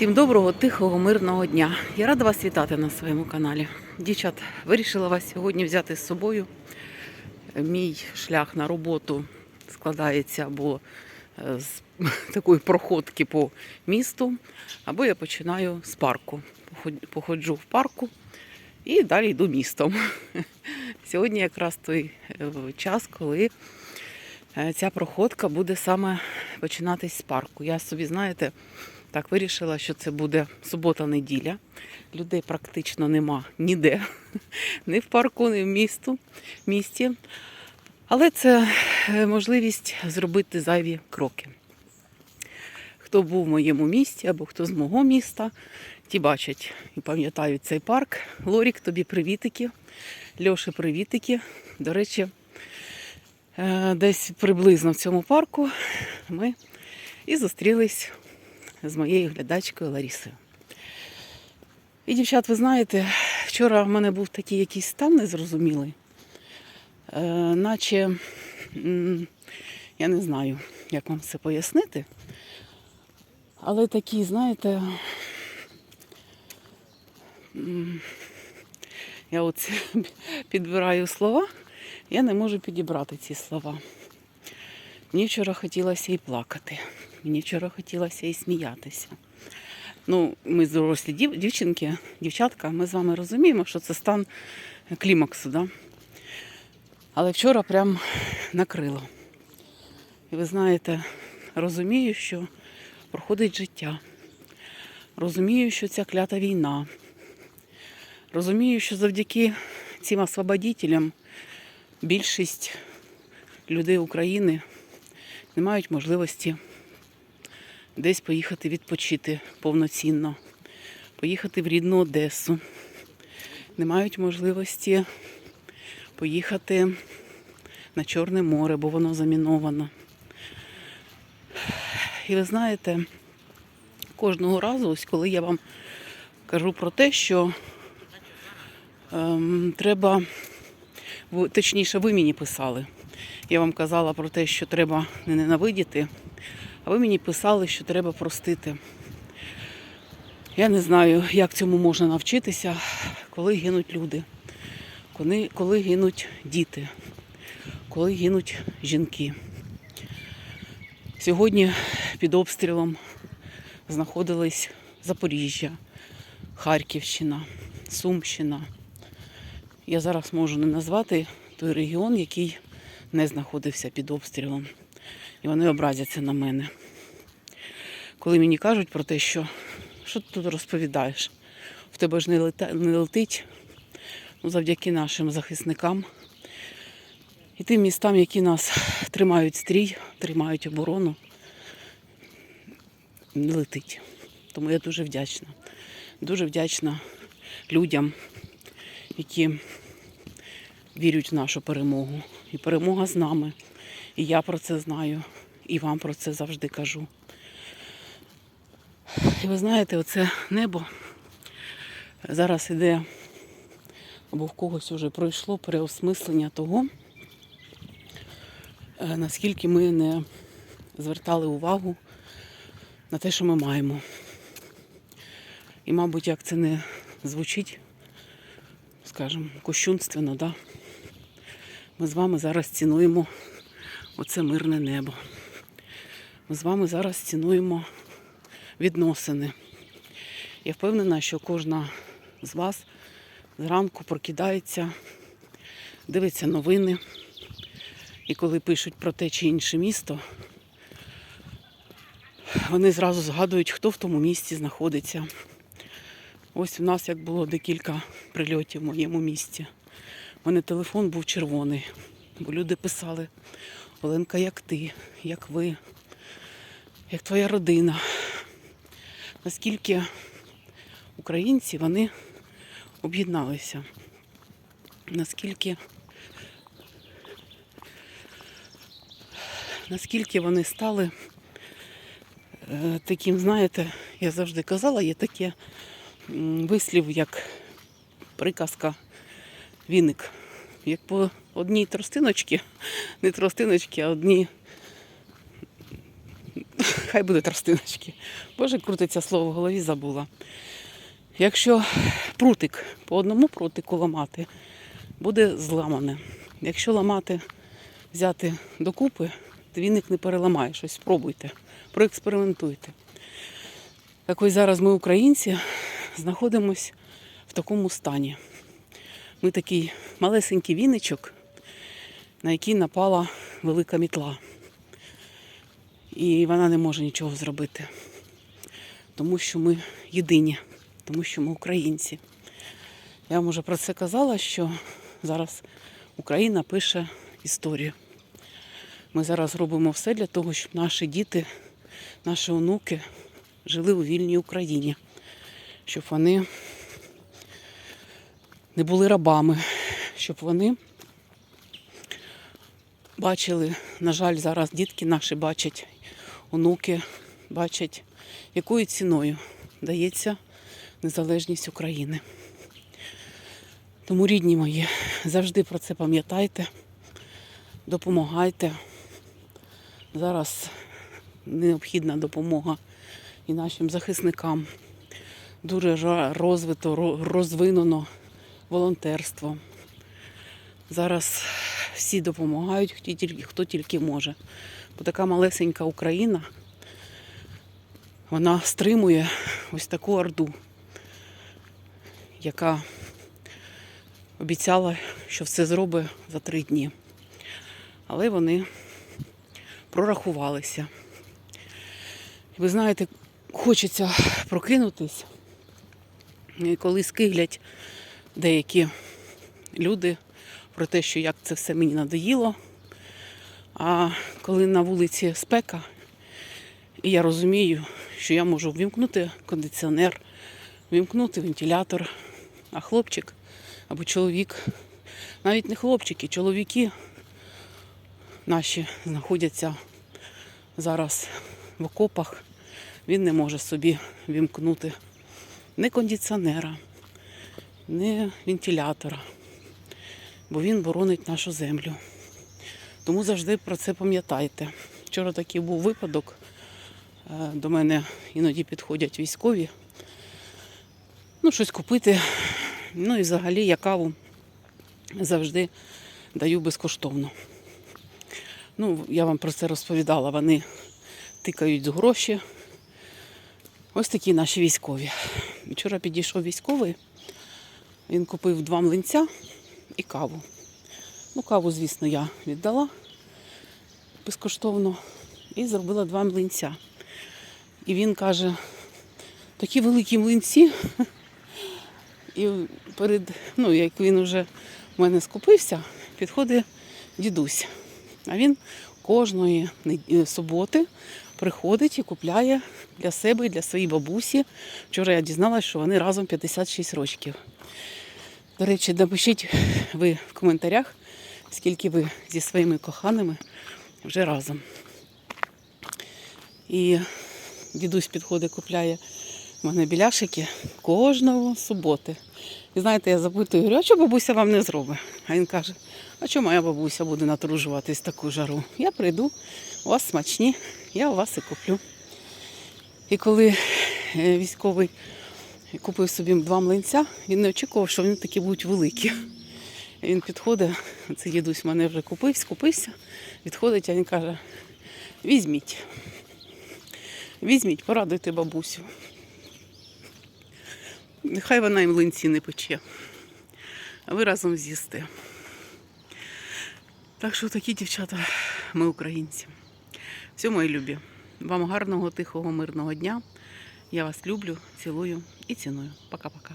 Всім доброго, тихого, мирного дня. Я рада вас вітати на своєму каналі. Дівчат, вирішила вас сьогодні взяти з собою. Мій шлях на роботу складається або е, з такої проходки по місту, або я починаю з парку. Походжу в парку і далі йду містом. Сьогодні якраз той е, час, коли е, ця проходка буде саме починатись з парку. Я собі, знаєте, так вирішила, що це буде субота-неділя. Людей практично нема ніде, ні в парку, ні в місту, місті. Але це е, можливість зробити зайві кроки. Хто був в моєму місті або хто з мого міста, ті бачать і пам'ятають цей парк. Лорік, тобі привітики. Льоші, привітики. До речі, е, десь приблизно в цьому парку ми і зустрілись з моєю глядачкою Ларісою. І, дівчат, ви знаєте, вчора в мене був такий якийсь стан незрозумілий, е, наче я не знаю, як вам це пояснити. Але такий, знаєте, я от підбираю слова, я не можу підібрати ці слова. Мені вчора хотілося і плакати. Мені вчора хотілося і сміятися. Ну, ми дорослі дів, дівчинки, дівчатка, ми з вами розуміємо, що це стан клімаксу, да? Але вчора прям накрило. І ви знаєте, розумію, що проходить життя. Розумію, що ця клята війна. Розумію, що завдяки цим освободітелям більшість людей України не мають можливості десь поїхати відпочити повноцінно, поїхати в рідну Одесу. Не мають можливості поїхати на Чорне море, бо воно заміновано. І ви знаєте, кожного разу, ось коли я вам кажу про те, що ем, треба, точніше, ви мені писали. Я вам казала про те, що треба не ненавидіти, а ви мені писали, що треба простити. Я не знаю, як цьому можна навчитися, коли гинуть люди, коли, коли гинуть діти, коли гинуть жінки. Сьогодні під обстрілом знаходились Запоріжжя, Харківщина, Сумщина. Я зараз можу не назвати той регіон, який не знаходився під обстрілом. І вони образяться на мене. Коли мені кажуть про те, що що ти тут розповідаєш? В тебе ж не, лета, не летить ну, завдяки нашим захисникам і тим містам, які нас тримають стрій, тримають оборону, не летить. Тому я дуже вдячна. Дуже вдячна людям, які вірять в нашу перемогу. І перемога з нами. І я про це знаю, і вам про це завжди кажу. І ви знаєте, оце небо зараз іде, або в когось вже пройшло переосмислення того, е, наскільки ми не звертали увагу на те, що ми маємо. І, мабуть, як це не звучить, скажімо, кощунственно, да? ми з вами зараз цінуємо оце мирне небо. Ми з вами зараз цінуємо відносини. Я впевнена, що кожна з вас зранку прокидається, дивиться новини. І коли пишуть про те чи інше місто, вони зразу згадують, хто в тому місті знаходиться. Ось у нас як було декілька прильотів в моєму місті. У мене телефон був червоний, бо люди писали, Оленка, як ти, як ви, як твоя родина. Наскільки українці вони об'єдналися, наскільки, наскільки вони стали е, таким, знаєте, я завжди казала, є таке вислів, як приказка віник. Як по одній тростиночці, не тростиночки, а одні хай буде тростиночки. Боже, крутиться слово в голові, забула. Якщо прутик по одному прутику ламати, буде зламане. Якщо ламати, взяти докупи, двійник не переламає щось. Спробуйте, проекспериментуйте. Так ось зараз ми, українці, знаходимося в такому стані. Ми такий малесенький віничок, на який напала велика мітла. І вона не може нічого зробити. Тому що ми єдині, тому що ми українці. Я вам уже про це казала, що зараз Україна пише історію. Ми зараз робимо все для того, щоб наші діти, наші онуки жили у вільній Україні, щоб вони не були рабами, щоб вони бачили, на жаль, зараз дітки наші бачать, онуки бачать, якою ціною дається незалежність України. Тому, рідні мої, завжди про це пам'ятайте, допомагайте. Зараз необхідна допомога і нашим захисникам. Дуже розвито, розвинено волонтерство. Зараз всі допомагають, хто тільки, хто тільки може. Бо така малесенька Україна, вона стримує ось таку орду, яка обіцяла, що все зробить за три дні. Але вони прорахувалися. Ви знаєте, хочеться прокинутись, і коли скиглять деякі люди про те, що як це все мені надоїло. А коли на вулиці спека, і я розумію, що я можу ввімкнути кондиціонер, вімкнути вентилятор, а хлопчик або чоловік, навіть не хлопчики, чоловіки наші знаходяться зараз в окопах, він не може собі вімкнути ні кондиціонера, ні вентилятора, бо він боронить нашу землю. Тому завжди про це пам'ятайте. Вчора такий був випадок. Е, До мене іноді підходять військові. Ну, щось купити. Ну і взагалі я каву завжди даю безкоштовно. Ну, я вам про це розповідала. Вони тикають з гроші. Ось такі наші військові. Вчора підійшов військовий, він купив два млинця і каву. Ну, каву, звісно, я віддала безкоштовно і зробила два млинця. І він каже, такі великі млинці. І перед, ну, як він вже в мене скупився, підходить дідусь. А він кожної суботи приходить і купляє для себе і для своєї бабусі. Вчора я дізналася, що вони разом 56 років. До речі, напишіть ви в коментарях, скільки ви зі своїми коханими вже разом. І дідусь підходить, купляє в мене біляшики кожного суботи. І знаєте, я запитую, говорю, а що бабуся вам не зробить? А він каже, а чому моя бабуся буде натружуватись таку жару? Я прийду, у вас смачні, я у вас і куплю. І коли е, купив собі два млинця, він не очікував, що вони такі будуть великі. Він підходить, цей дідусь мене вже купив, скупився, відходить, а він каже, візьміть. Візьміть, порадуйте бабусю. Нехай вона і млинці не пече. А ви разом з'їсте. Так що такі дівчата, ми українці. Все, мої любі. Вам гарного, тихого, мирного дня. Я вас люблю, цілую і ціною. Пока-пока.